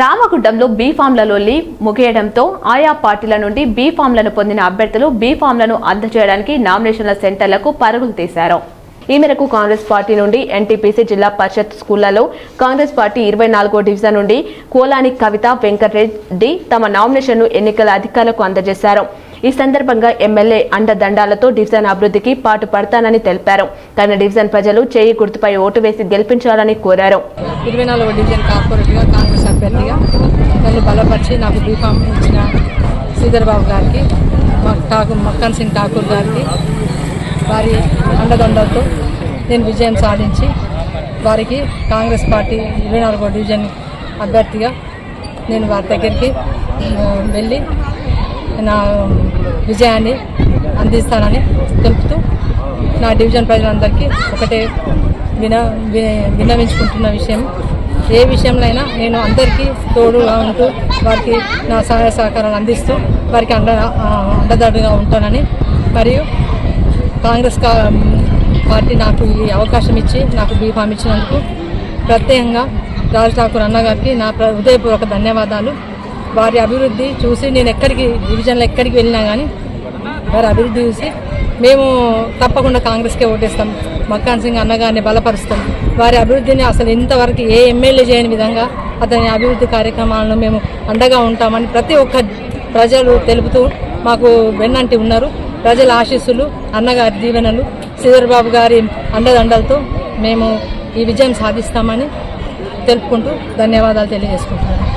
రామగుడ్డంలో be ఫామ్లలో leave ముగియడంతో ఆయా పార్టీల నుండి బీ ఫామ్లను పొందిన అభ్యర్థులు బీ ఫామ్లను అందజేయడానికి నామినేషన్ల సెంటర్లకు పరుగులు తీశారు. ఈ మేరకు కాంగ్రెస్ పార్టీ నుండి ఎన్టీపీసీ జిల్లా పరిషత్ స్కూళ్ళలో కాంగ్రెస్ పార్టీ ఇరవై నాలుగో డివిజన్ నుండి కోలాని కవిత వెంకటరెడ్డి తమ నామినేషన్ను ఎన్నికల అధికారులకు అందజేశారు. ఈ సందర్భంగా ఎమ్మెల్యే అండదండాలతో డివిజన్ అభివృద్ధికి పాటు పడతానని తెలిపారు. కానీ డివిజన్ ప్రజలు చేయి గుర్తుపై ఓటు వేసి గెలిపించాలని కోరారు. ఇరవై నాలుగవ డివిజన్ కార్పొరేట్గా కాంగ్రెస్ పెద్దగా నన్ను బలపరిచి నాకు బీఫామ్ ఇచ్చిన శ్రీధర్ బాబు గారికి మా ఠాకూర్ మక్కన్ సింగ్ ఠాకూర్ గారికి వారి అండదండలతో నేను విజయం సాధించి వారికి కాంగ్రెస్ పార్టీ ఇరవై నాలుగో డివిజన్ అభ్యర్థిగా నేను వారి దగ్గరికి వెళ్ళి నా విజయాన్ని అందిస్తానని తెలుపుతూ నా డివిజన్ ప్రజలందరికీ ఒకటే విన వి- విన్నవించుకుంటున్న విషయం. ఏ విషయంలో అయినా నేను అందరికీ తోడుగా ఉంటూ వారికి నా సహాయ సహకారాలు అందిస్తూ వారికి అండ అండదాడుగా ఉంటానని మరియు కాంగ్రెస్ కా పార్టీ నాకు ఈ అవకాశం ఇచ్చి నాకు బీఫామ్ ఇచ్చినందుకు ప్రత్యేకంగా రాజ్ ఠాకూర్ అన్నగారికి నా ప్ర- హృదయపూర్వక ధన్యవాదాలు. వారి అభివృద్ధి చూసి నేను ఎక్కడికి డివిజన్లో ఎక్కడికి వెళ్ళినా కానీ వారి అభివృద్ధి చూసి మేము తప్పకుండా కాంగ్రెస్కే ఓటేస్తాం. మక్కాన్ సింగ్ అన్నగారిని బలపరుస్తాం. వారి అభివృద్ధిని అసలు ఇంతవరకు ఏ ఎమ్మెల్యే చేయని విధంగా అతని అభివృద్ధి కార్యక్రమాలను మేము అండగా ఉంటామని ప్రతి ఒక్క ప్రజలు తెలుపుతూ మాకు వెన్నంటి ఉన్నారు. ప్రజల ఆశీస్సులు అన్నగారి దీవెనలు శ్రీధర్బాబు గారి అండదండలతో మేము ఈ విజయం సాధిస్తామని తెలుపుకుంటూ ధన్యవాదాలు తెలియజేసుకుంటున్నాను.